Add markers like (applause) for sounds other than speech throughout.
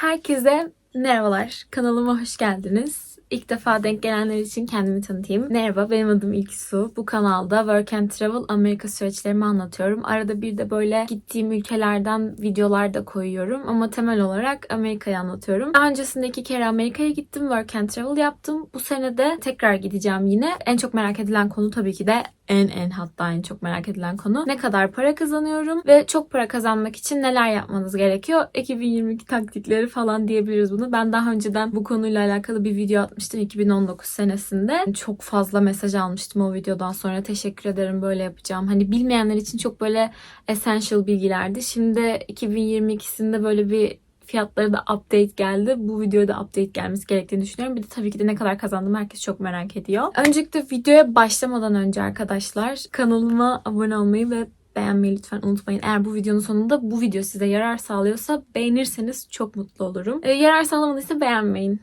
Herkese merhabalar. Kanalıma hoş geldiniz. İlk defa denk gelenler için kendimi tanıtayım. Merhaba, benim adım İlkisu. Bu kanalda Work and Travel Amerika süreçlerimi anlatıyorum. Arada bir de böyle gittiğim ülkelerden videolar da koyuyorum. Ama temel olarak Amerika'yı anlatıyorum. Daha öncesinde iki kere Amerika'ya gittim. Work and Travel yaptım. Bu sene de tekrar gideceğim yine. En çok merak edilen konu tabii ki de en en hatta en çok merak edilen konu. Ne kadar para kazanıyorum ve çok para kazanmak için neler yapmanız gerekiyor? 2022 taktikleri falan diyebiliriz bunu. Ben daha önceden bu konuyla alakalı bir video 2019 senesinde. Çok fazla mesaj almıştım o videodan sonra. Teşekkür ederim böyle yapacağım. Hani bilmeyenler için çok böyle essential bilgilerdi. Şimdi 2022'sinde böyle bir fiyatları da update geldi. Bu videoya da update gelmesi gerektiğini düşünüyorum. Bir de tabii ki de ne kadar kazandım herkes çok merak ediyor. Öncelikle videoya başlamadan önce arkadaşlar kanalıma abone olmayı ve beğenmeyi lütfen unutmayın. Eğer bu videonun sonunda bu video size yarar sağlıyorsa beğenirseniz çok mutlu olurum. E, yarar sağlamadıysa beğenmeyin.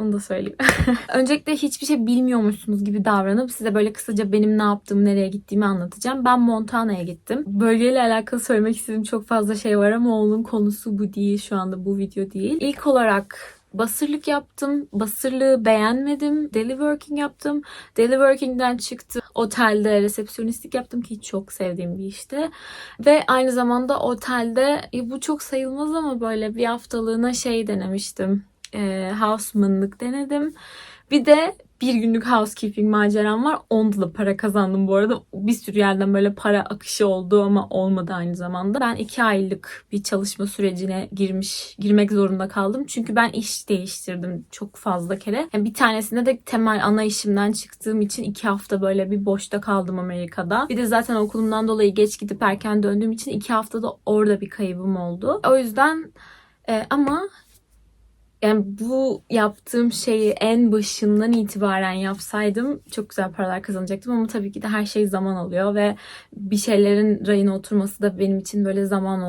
Onu da söyleyeyim. (laughs) Öncelikle hiçbir şey bilmiyormuşsunuz gibi davranıp size böyle kısaca benim ne yaptığımı, nereye gittiğimi anlatacağım. Ben Montana'ya gittim. Bölgeyle alakalı söylemek istediğim çok fazla şey var ama onun konusu bu değil. Şu anda bu video değil. İlk olarak Basırlık yaptım. Basırlığı beğenmedim. Daily working yaptım. Daily working'den çıktım. Otelde resepsiyonistlik yaptım ki çok sevdiğim bir işti. Ve aynı zamanda otelde e, bu çok sayılmaz ama böyle bir haftalığına şey denemiştim. E, housemanlık denedim. Bir de bir günlük housekeeping maceram var. Onda da para kazandım bu arada. Bir sürü yerden böyle para akışı oldu ama olmadı aynı zamanda. Ben iki aylık bir çalışma sürecine girmiş, girmek zorunda kaldım. Çünkü ben iş değiştirdim çok fazla kere. Yani bir tanesinde de temel ana işimden çıktığım için iki hafta böyle bir boşta kaldım Amerika'da. Bir de zaten okulumdan dolayı geç gidip erken döndüğüm için iki haftada orada bir kaybım oldu. O yüzden e, ama yani bu yaptığım şeyi en başından itibaren yapsaydım çok güzel paralar kazanacaktım ama tabii ki de her şey zaman alıyor ve bir şeylerin rayına oturması da benim için böyle zaman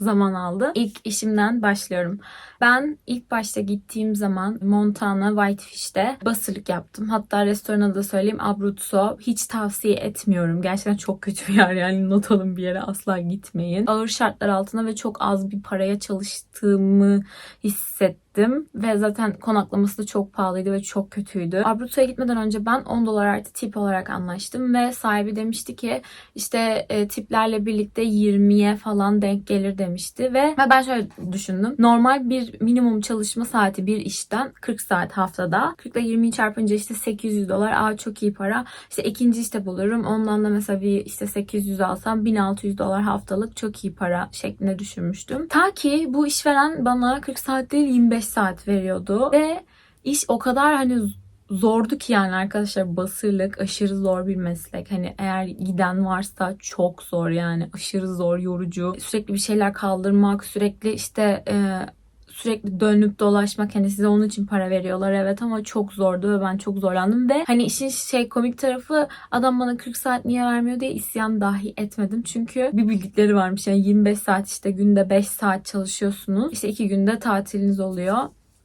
zaman aldı. İlk işimden başlıyorum. Ben ilk başta gittiğim zaman Montana Whitefish'te basırlık yaptım. Hatta restorana da söyleyeyim Abruzzo. Hiç tavsiye etmiyorum. Gerçekten çok kötü bir yer yani not alın bir yere asla gitmeyin. Ağır şartlar altında ve çok az bir paraya çalıştığımı hissettim. Ve zaten konaklaması da çok pahalıydı ve çok kötüydü. Abruzzo'ya gitmeden önce ben 10 dolar artı tip olarak anlaştım ve sahibi demişti ki işte e, tiplerle birlikte 20'ye falan denk gelir demişti ve ben şöyle düşündüm. Normal bir minimum çalışma saati bir işten 40 saat haftada. 40 ile 20'yi çarpınca işte 800 dolar. Aa çok iyi para. İşte ikinci işte bulurum. Ondan da mesela bir işte 800 alsam 1600 dolar haftalık çok iyi para şeklinde düşünmüştüm. Ta ki bu işveren bana 40 saat değil 25 saat veriyordu ve iş o kadar hani zordu ki yani arkadaşlar basırlık aşırı zor bir meslek. Hani eğer giden varsa çok zor yani aşırı zor, yorucu. Sürekli bir şeyler kaldırmak, sürekli işte e, sürekli dönüp dolaşmak hani size onun için para veriyorlar evet ama çok zordu ve ben çok zorlandım ve hani işin şey komik tarafı adam bana 40 saat niye vermiyor diye isyan dahi etmedim. Çünkü bir bildikleri varmış yani 25 saat işte günde 5 saat çalışıyorsunuz. İşte 2 günde tatiliniz oluyor.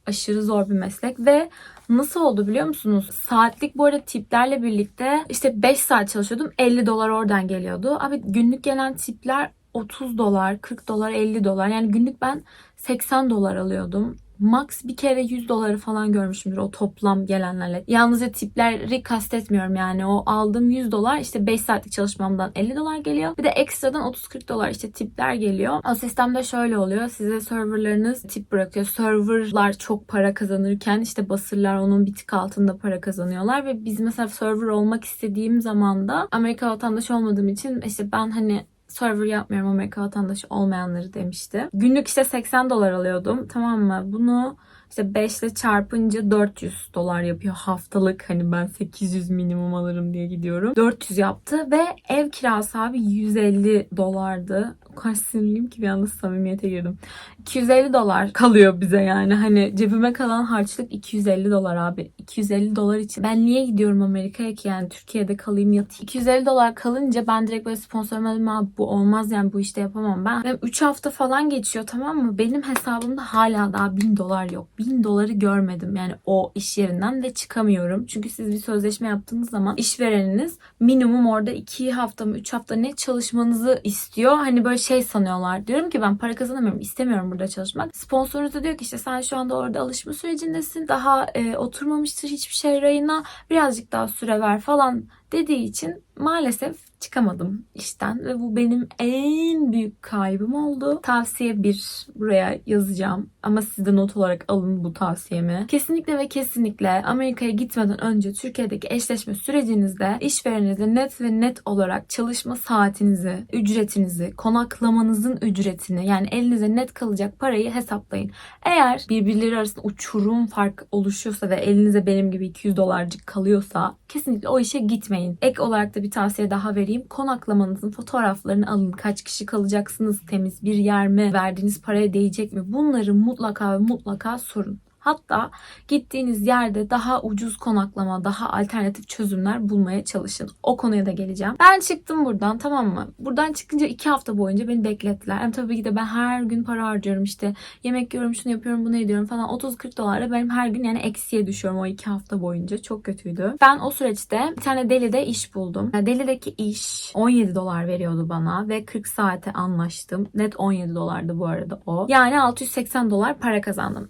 Aşırı zor bir meslek ve Nasıl oldu biliyor musunuz? Saatlik bu arada tiplerle birlikte işte 5 saat çalışıyordum. 50 dolar oradan geliyordu. Abi günlük gelen tipler 30 dolar, 40 dolar, 50 dolar. Yani günlük ben 80 dolar alıyordum. Max bir kere 100 doları falan görmüşümdür o toplam gelenlerle. Yalnızca tipleri kastetmiyorum yani. O aldığım 100 dolar işte 5 saatlik çalışmamdan 50 dolar geliyor. Bir de ekstradan 30-40 dolar işte tipler geliyor. O sistemde şöyle oluyor. Size serverlarınız tip bırakıyor. Serverlar çok para kazanırken işte basırlar onun bir tık altında para kazanıyorlar ve biz mesela server olmak istediğim zaman da Amerika vatandaşı olmadığım için işte ben hani server yapmıyorum Amerika vatandaşı olmayanları demişti. Günlük işte 80 dolar alıyordum. Tamam mı? Bunu işte 5 ile çarpınca 400 dolar yapıyor haftalık. Hani ben 800 minimum alırım diye gidiyorum. 400 yaptı ve ev kirası abi 150 dolardı. O kadar sinirliyim ki bir anda samimiyete girdim. 250 dolar kalıyor bize yani. Hani cebime kalan harçlık 250 dolar abi. 250 dolar için ben niye gidiyorum Amerika'ya ki yani Türkiye'de kalayım yatayım. 250 dolar kalınca ben direkt böyle sponsoruma dedim abi bu olmaz yani bu işte yapamam ben. Benim 3 hafta falan geçiyor tamam mı? Benim hesabımda hala daha 1000 dolar yok. 1000 doları görmedim yani o iş yerinden ve çıkamıyorum. Çünkü siz bir sözleşme yaptığınız zaman işvereniniz minimum orada 2 hafta mı 3 hafta ne çalışmanızı istiyor. Hani böyle şey sanıyorlar. Diyorum ki ben para kazanamıyorum. istemiyorum burada çalışmak. Sponsorunuz da diyor ki işte sen şu anda orada alışma sürecindesin. Daha e, oturmamıştır hiçbir şey rayına. Birazcık daha süre ver falan dediği için maalesef çıkamadım işten ve bu benim en büyük kaybım oldu. Tavsiye bir buraya yazacağım ama siz de not olarak alın bu tavsiyemi. Kesinlikle ve kesinlikle Amerika'ya gitmeden önce Türkiye'deki eşleşme sürecinizde işvereninizle net ve net olarak çalışma saatinizi, ücretinizi, konaklamanızın ücretini yani elinize net kalacak parayı hesaplayın. Eğer birbirleri arasında uçurum fark oluşuyorsa ve elinize benim gibi 200 dolarcık kalıyorsa kesinlikle o işe gitmeyin. Ek olarak da bir tavsiye daha vereyim. Konaklamanızın fotoğraflarını alın. Kaç kişi kalacaksınız? Temiz bir yer mi? Verdiğiniz paraya değecek mi? Bunları mutlaka ve mutlaka sorun. Hatta gittiğiniz yerde daha ucuz konaklama, daha alternatif çözümler bulmaya çalışın. O konuya da geleceğim. Ben çıktım buradan tamam mı? Buradan çıkınca iki hafta boyunca beni beklettiler. Yani tabii ki de ben her gün para harcıyorum işte. Yemek yiyorum, şunu yapıyorum, bunu ediyorum falan. 30-40 dolarla benim her gün yani eksiye düşüyorum o iki hafta boyunca. Çok kötüydü. Ben o süreçte bir tane Deli'de iş buldum. Yani Deli'deki iş 17 dolar veriyordu bana ve 40 saate anlaştım. Net 17 dolardı bu arada o. Yani 680 dolar para kazandım.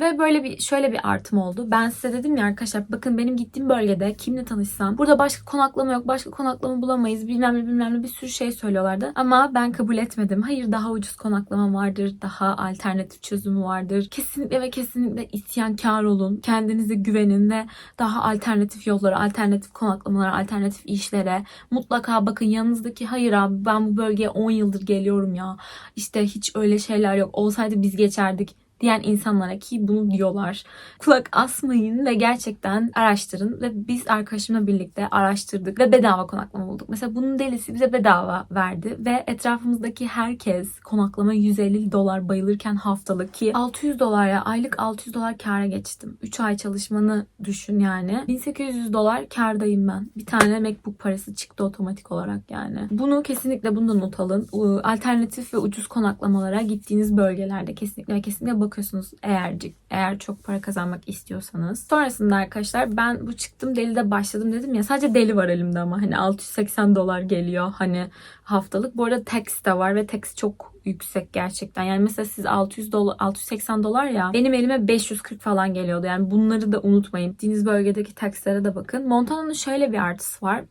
Ve böyle bir şöyle bir artım oldu. Ben size dedim ya arkadaşlar bakın benim gittiğim bölgede kimle tanışsam burada başka konaklama yok, başka konaklama bulamayız bilmem ne bilmem ne bir sürü şey söylüyorlardı. Ama ben kabul etmedim. Hayır daha ucuz konaklama vardır, daha alternatif çözümü vardır. Kesinlikle ve kesinlikle isyankar olun. Kendinize güvenin ve daha alternatif yollara, alternatif konaklamalara, alternatif işlere mutlaka bakın yanınızdaki hayır abi ben bu bölgeye 10 yıldır geliyorum ya. İşte hiç öyle şeyler yok. Olsaydı biz geçerdik diyen insanlara ki bunu diyorlar. Kulak asmayın ve gerçekten araştırın ve biz arkadaşımla birlikte araştırdık ve bedava konaklama bulduk. Mesela bunun delisi bize bedava verdi ve etrafımızdaki herkes konaklama 150 dolar bayılırken haftalık ki 600 dolar aylık 600 dolar kâra geçtim. 3 ay çalışmanı düşün yani. 1800 dolar kârdayım ben. Bir tane MacBook parası çıktı otomatik olarak yani. Bunu kesinlikle bunu da not alın. Alternatif ve ucuz konaklamalara gittiğiniz bölgelerde kesinlikle kesinlikle bakıyorsunuz eğercik eğer çok para kazanmak istiyorsanız. Sonrasında arkadaşlar ben bu çıktım delide başladım dedim ya sadece deli var elimde ama hani 680 dolar geliyor hani haftalık. Bu arada tax de var ve tax çok yüksek gerçekten. Yani mesela siz 600 dolar 680 dolar ya benim elime 540 falan geliyordu. Yani bunları da unutmayın. Gittiğiniz bölgedeki taxlere de bakın. Montana'nın şöyle bir artısı var.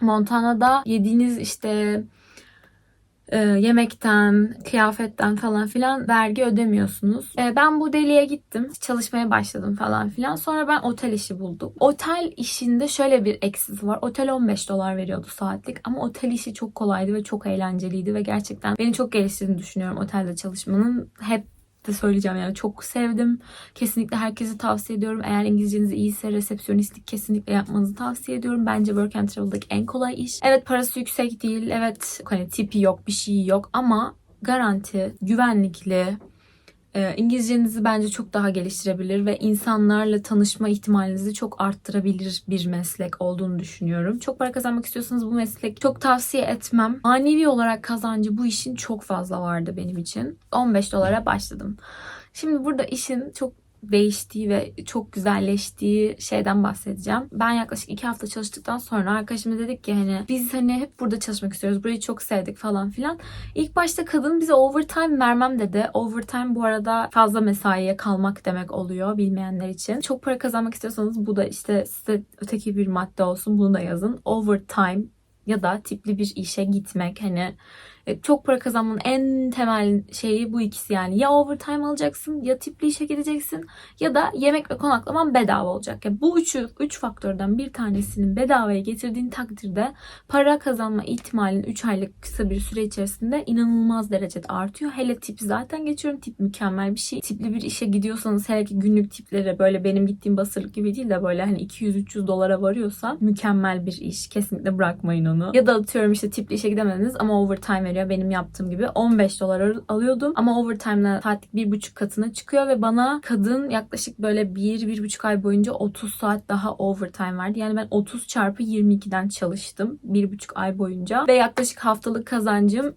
Montana'da yediğiniz işte e, yemekten, kıyafetten falan filan vergi ödemiyorsunuz. E, ben bu deliye gittim. Çalışmaya başladım falan filan. Sonra ben otel işi buldum. Otel işinde şöyle bir eksisi var. Otel 15 dolar veriyordu saatlik ama otel işi çok kolaydı ve çok eğlenceliydi ve gerçekten beni çok geliştirdiğini düşünüyorum otelde çalışmanın. Hep de söyleyeceğim yani çok sevdim. Kesinlikle herkese tavsiye ediyorum. Eğer İngilizceniz iyiyse resepsiyonistlik kesinlikle yapmanızı tavsiye ediyorum. Bence Work and Travel'daki en kolay iş. Evet parası yüksek değil. Evet hani tipi yok bir şey yok ama garanti, güvenlikli, İngilizcenizi bence çok daha geliştirebilir ve insanlarla tanışma ihtimalinizi çok arttırabilir bir meslek olduğunu düşünüyorum. Çok para kazanmak istiyorsanız bu meslek çok tavsiye etmem. Manevi olarak kazancı bu işin çok fazla vardı benim için. 15 dolara başladım. Şimdi burada işin çok değiştiği ve çok güzelleştiği şeyden bahsedeceğim. Ben yaklaşık iki hafta çalıştıktan sonra arkadaşıma dedik ki hani biz hani hep burada çalışmak istiyoruz. Burayı çok sevdik falan filan. İlk başta kadın bize overtime vermem dedi. Overtime bu arada fazla mesaiye kalmak demek oluyor bilmeyenler için. Çok para kazanmak istiyorsanız bu da işte size öteki bir madde olsun bunu da yazın. Overtime ya da tipli bir işe gitmek hani çok para kazanmanın en temel şeyi bu ikisi yani. Ya overtime alacaksın ya tipli işe gideceksin ya da yemek ve konaklaman bedava olacak. Yani bu üçü, üç faktörden bir tanesinin bedavaya getirdiğin takdirde para kazanma ihtimalin 3 aylık kısa bir süre içerisinde inanılmaz derecede artıyor. Hele tip zaten geçiyorum. Tip mükemmel bir şey. Tipli bir işe gidiyorsanız hele ki günlük tiplere böyle benim gittiğim basırlık gibi değil de böyle hani 200-300 dolara varıyorsa mükemmel bir iş. Kesinlikle bırakmayın onu. Ya da atıyorum işte tipli işe gidemediniz ama overtime veriyor veriyor benim yaptığım gibi. 15 dolar alıyordum ama overtime'la saatlik bir buçuk katına çıkıyor ve bana kadın yaklaşık böyle bir, bir buçuk ay boyunca 30 saat daha overtime verdi. Yani ben 30 çarpı 22'den çalıştım bir buçuk ay boyunca ve yaklaşık haftalık kazancım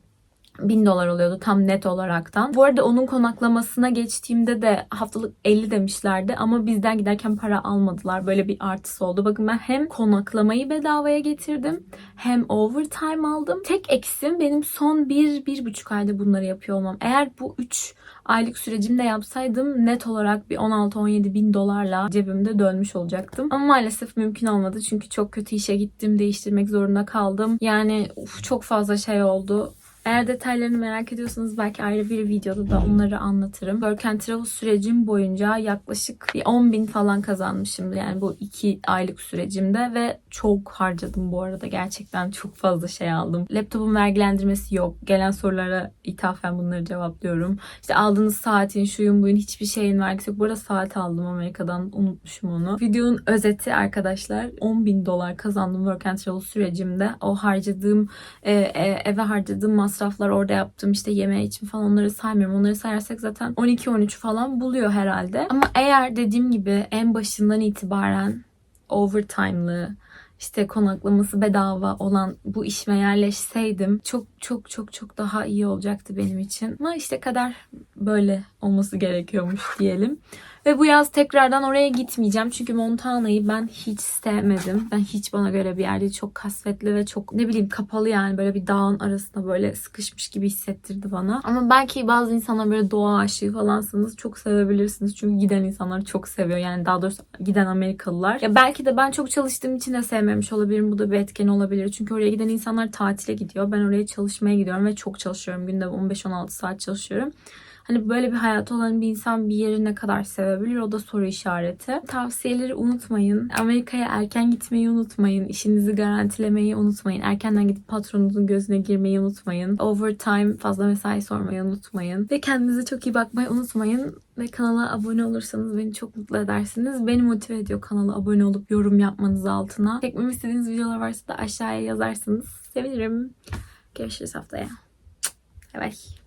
1000 dolar oluyordu tam net olaraktan. Bu arada onun konaklamasına geçtiğimde de haftalık 50 demişlerdi ama bizden giderken para almadılar. Böyle bir artısı oldu. Bakın ben hem konaklamayı bedavaya getirdim hem overtime aldım. Tek eksim benim son 1-1,5 ayda bunları yapıyor olmam. Eğer bu 3 aylık sürecimde yapsaydım net olarak bir 16-17 bin dolarla cebimde dönmüş olacaktım. Ama maalesef mümkün olmadı çünkü çok kötü işe gittim, değiştirmek zorunda kaldım. Yani uf, çok fazla şey oldu. Eğer detaylarını merak ediyorsanız belki ayrı bir videoda da onları anlatırım. Work and Travel sürecim boyunca yaklaşık bir 10 bin falan kazanmışım. Yani bu 2 aylık sürecimde ve çok harcadım bu arada. Gerçekten çok fazla şey aldım. Laptopun vergilendirmesi yok. Gelen sorulara ithafen bunları cevaplıyorum. İşte aldığınız saatin, şuyun buyun hiçbir şeyin vergisi yok. Bu arada saat aldım Amerika'dan. Unutmuşum onu. Videonun özeti arkadaşlar. 10 bin dolar kazandım Work and Travel sürecimde. O harcadığım, e, e, eve harcadığım masraflar orada yaptığım işte yeme için falan onları saymıyorum. Onları sayarsak zaten 12-13 falan buluyor herhalde. Ama eğer dediğim gibi en başından itibaren overtime'lı işte konaklaması bedava olan bu işime yerleşseydim çok çok çok çok daha iyi olacaktı benim için. Ama işte kadar böyle olması gerekiyormuş diyelim. Ve bu yaz tekrardan oraya gitmeyeceğim. Çünkü Montana'yı ben hiç sevmedim. Ben hiç bana göre bir yerde çok kasvetli ve çok ne bileyim kapalı yani böyle bir dağın arasında böyle sıkışmış gibi hissettirdi bana. Ama belki bazı insanlar böyle doğa aşığı falansanız çok sevebilirsiniz. Çünkü giden insanlar çok seviyor. Yani daha doğrusu giden Amerikalılar. Ya belki de ben çok çalıştığım için de sevmemiş olabilirim. Bu da bir etken olabilir. Çünkü oraya giden insanlar tatile gidiyor. Ben oraya çalışmaya gidiyorum ve çok çalışıyorum. Günde 15-16 saat çalışıyorum. Hani böyle bir hayatı olan bir insan bir yeri ne kadar sevebilir o da soru işareti. Tavsiyeleri unutmayın. Amerika'ya erken gitmeyi unutmayın. İşinizi garantilemeyi unutmayın. Erkenden gidip patronunuzun gözüne girmeyi unutmayın. Overtime fazla mesai sormayı unutmayın. Ve kendinize çok iyi bakmayı unutmayın. Ve kanala abone olursanız beni çok mutlu edersiniz. Beni motive ediyor kanala abone olup yorum yapmanız altına. Çekmemi istediğiniz videolar varsa da aşağıya yazarsınız. Sevinirim. Görüşürüz haftaya. Bye bye.